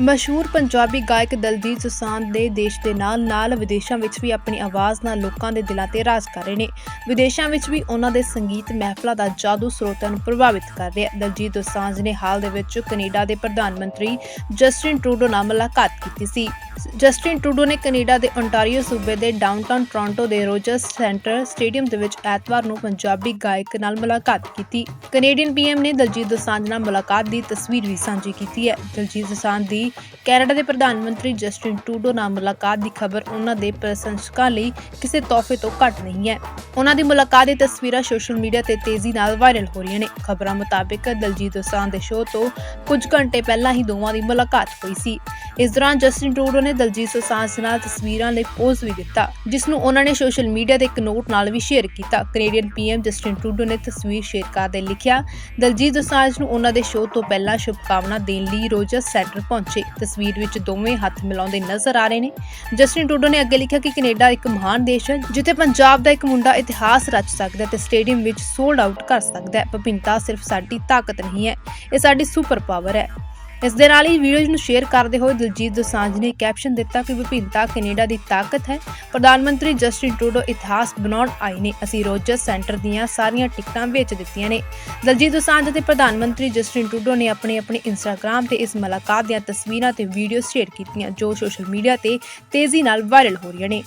ਮਸ਼ਹੂਰ ਪੰਜਾਬੀ ਗਾਇਕ ਦਲਜੀਤ ਦੋਸਾਂਝ ਦੇ ਦੇਸ਼ ਦੇ ਨਾਲ-ਨਾਲ ਵਿਦੇਸ਼ਾਂ ਵਿੱਚ ਵੀ ਆਪਣੀ ਆਵਾਜ਼ ਨਾਲ ਲੋਕਾਂ ਦੇ ਦਿਲਾਂ ਤੇ ਰਾਜ ਕਰ ਰਹੇ ਨੇ। ਵਿਦੇਸ਼ਾਂ ਵਿੱਚ ਵੀ ਉਹਨਾਂ ਦੇ ਸੰਗੀਤ ਮਹਿਫਲਾਂ ਦਾ ਜਾਦੂ ਸਰੋਤਾਂ ਨੂੰ ਪ੍ਰਭਾਵਿਤ ਕਰ ਰਿਹਾ ਹੈ। ਦਲਜੀਤ ਦੋਸਾਂਝ ਨੇ ਹਾਲ ਦੇ ਵਿੱਚ ਕੈਨੇਡਾ ਦੇ ਪ੍ਰਧਾਨ ਮੰਤਰੀ ਜਸਟਿਨ ਟਰੂਡੋ ਨਾਲ ਮੁਲਾਕਾਤ ਕੀਤੀ ਸੀ। ਜਸਟਿਨ ਟਰੂਡੋ ਨੇ ਕੈਨੇਡਾ ਦੇ ontario ਸੂਬੇ ਦੇ ਡਾਊਨਟਾਊਨ ਟੋਰਾਂਟੋ ਦੇ ਰੋਜਰਸ ਸੈਂਟਰ ਸਟੇਡੀਅਮ ਦੇ ਵਿੱਚ ਐਤਵਾਰ ਨੂੰ ਪੰਜਾਬੀ ਗਾਇਕ ਨਾਲ ਮੁਲਾਕਾਤ ਕੀਤੀ। ਕੈਨੇਡੀਅਨ ਪੀਐਮ ਨੇ ਦਲਜੀਤ ਦੋਸਾਂਝ ਨਾਲ ਮੁਲਾਕਾਤ ਦੀ ਤਸਵੀਰ ਵੀ ਸਾਂਝੀ ਕੀਤੀ ਹੈ। ਦਲਜੀਤ ਦੋਸਾਂਝ ਦੀ ਕੈਨੇਡਾ ਦੇ ਪ੍ਰਧਾਨ ਮੰਤਰੀ ਜਸਟਿਨ ਟੂਡੋ ਨਾਲ ਮੁਲਾਕਾਤ ਦੀ ਖਬਰ ਉਹਨਾਂ ਦੇ ਪ੍ਰਸ਼ੰਸਕਾਂ ਲਈ ਕਿਸੇ ਤੋਹਫੇ ਤੋਂ ਘੱਟ ਨਹੀਂ ਹੈ। ਉਹਨਾਂ ਦੀ ਮੁਲਾਕਾਤ ਦੀ ਤਸਵੀਰਾਂ ਸੋਸ਼ਲ ਮੀਡੀਆ ਤੇ ਤੇਜ਼ੀ ਨਾਲ ਵਾਇਰਲ ਹੋ ਰਹੀਆਂ ਨੇ। ਖਬਰਾਂ ਮੁਤਾਬਕ ਦਲਜੀਤ ਦੋਸਾਂਝ ਦੇ ਸ਼ੋਅ ਤੋਂ ਕੁਝ ਘੰਟੇ ਪਹਿਲਾਂ ਹੀ ਦੋਵਾਂ ਦੀ ਮੁਲਾਕਾਤ ਹੋਈ ਸੀ। ਇਸ ਦੌਰਾਨ ਜਸਟਿਨ ਟਰੂਡੋ ਨੇ ਦਲਜੀਤ ਦੋਸਾਂਝ ਨਾਲ ਤਸਵੀਰਾਂ ਲਈ ਪੋਜ਼ ਵੀ ਦਿੱਤਾ, ਜਿਸ ਨੂੰ ਉਹਨਾਂ ਨੇ ਸੋਸ਼ਲ ਮੀਡੀਆ ਤੇ ਇੱਕ ਨੋਟ ਨਾਲ ਵੀ ਸ਼ੇਅਰ ਕੀਤਾ। ਕੈਨੇਡੀਅਨ ਪੀਐਮ ਜਸਟਿਨ ਟਰੂਡੋ ਨੇ ਤਸਵੀਰ ਸ਼ੇਅਰ ਕਰਦੇ ਲਿਖਿਆ, ਦਲਜੀਤ ਦੋਸਾਂਝ ਨੂੰ ਉਹਨਾਂ ਦੇ ਸ਼ੋਅ ਤੋਂ ਪਹਿਲਾਂ ਸ਼ੁਭਕਾਮਨਾ ਦੇਣ ਲਈ ਰੋਜਰਸ ਸੈਂਟਰ ਪਹੁੰਚੇ। ਤਸਵੀਰ ਵਿੱਚ ਦੋਵੇਂ ਹੱਥ ਮਿਲਾਉਂਦੇ ਨਜ਼ਰ ਆ ਰਹੇ ਨੇ। ਜਸਟਿਨ ਟਰੂਡੋ ਨੇ ਅੱਗੇ ਲਿਖਿਆ ਕਿ ਕੈਨੇਡਾ ਇੱਕ ਮਹਾਨ ਦੇਸ਼ ਹੈ, ਜਿੱਥੇ ਪੰਜਾਬ ਦਾ ਇੱਕ ਮੁੰਡਾ ਇਤਿਹਾਸ ਰਚ ਸਕਦਾ ਹੈ ਤੇ ਸਟੇਡੀਅਮ ਵਿੱਚ ਸੋਲਡ ਆਊਟ ਕਰ ਸਕਦਾ ਹੈ। ਵਿਭਿੰਨਤਾ ਸਿਰਫ ਸਾਡੀ ਤਾਕਤ ਨਹੀਂ ਹੈ, ਇਹ ਸਾਡੀ ਸੁਪਰ ਪਾਵਰ ਹੈ। ਇਸ ਦੇ ਨਾਲ ਹੀ ਵੀਡੀਓ ਨੂੰ ਸ਼ੇਅਰ ਕਰਦੇ ਹੋਏ ਦਿਲਜੀਤ ਦੋਸਾਂਝ ਨੇ ਕੈਪਸ਼ਨ ਦਿੱਤਾ ਕਿ ਵਿਭਿੰਨਤਾ ਕੈਨੇਡਾ ਦੀ ਤਾਕਤ ਹੈ। ਪ੍ਰਧਾਨ ਮੰਤਰੀ ਜਸਟਿਨ ਟਰੂਡੋ ਇਤਿਹਾਸ ਬਣਾਉਣ ਆਏ ਨੇ। ਅਸੀਂ ਰੋਜਰਸ ਸੈਂਟਰ ਦੀਆਂ ਸਾਰੀਆਂ ਟਿਕਟਾਂ ਵੇਚ ਦਿੱਤੀਆਂ ਨੇ। ਦਿਲਜੀਤ ਦੋਸਾਂਝ ਅਤੇ ਪ੍ਰਧਾਨ ਮੰਤਰੀ ਜਸਟਿਨ ਟਰੂਡੋ ਨੇ ਆਪਣੇ ਆਪਣੇ ਇੰਸਟਾਗ੍ਰam ਤੇ ਇਸ ਮੁਲਾਕਾਤ ਦੀਆਂ ਤਸਵੀਰਾਂ ਤੇ ਵੀਡੀਓ ਸ਼ੇਅਰ ਕੀਤੀਆਂ, ਜੋ ਸੋਸ਼ਲ ਮੀਡੀਆ ਤੇ ਤੇਜ਼ੀ ਨਾਲ ਵਾਇਰਲ ਹੋ ਰਹੀਆਂ ਨੇ।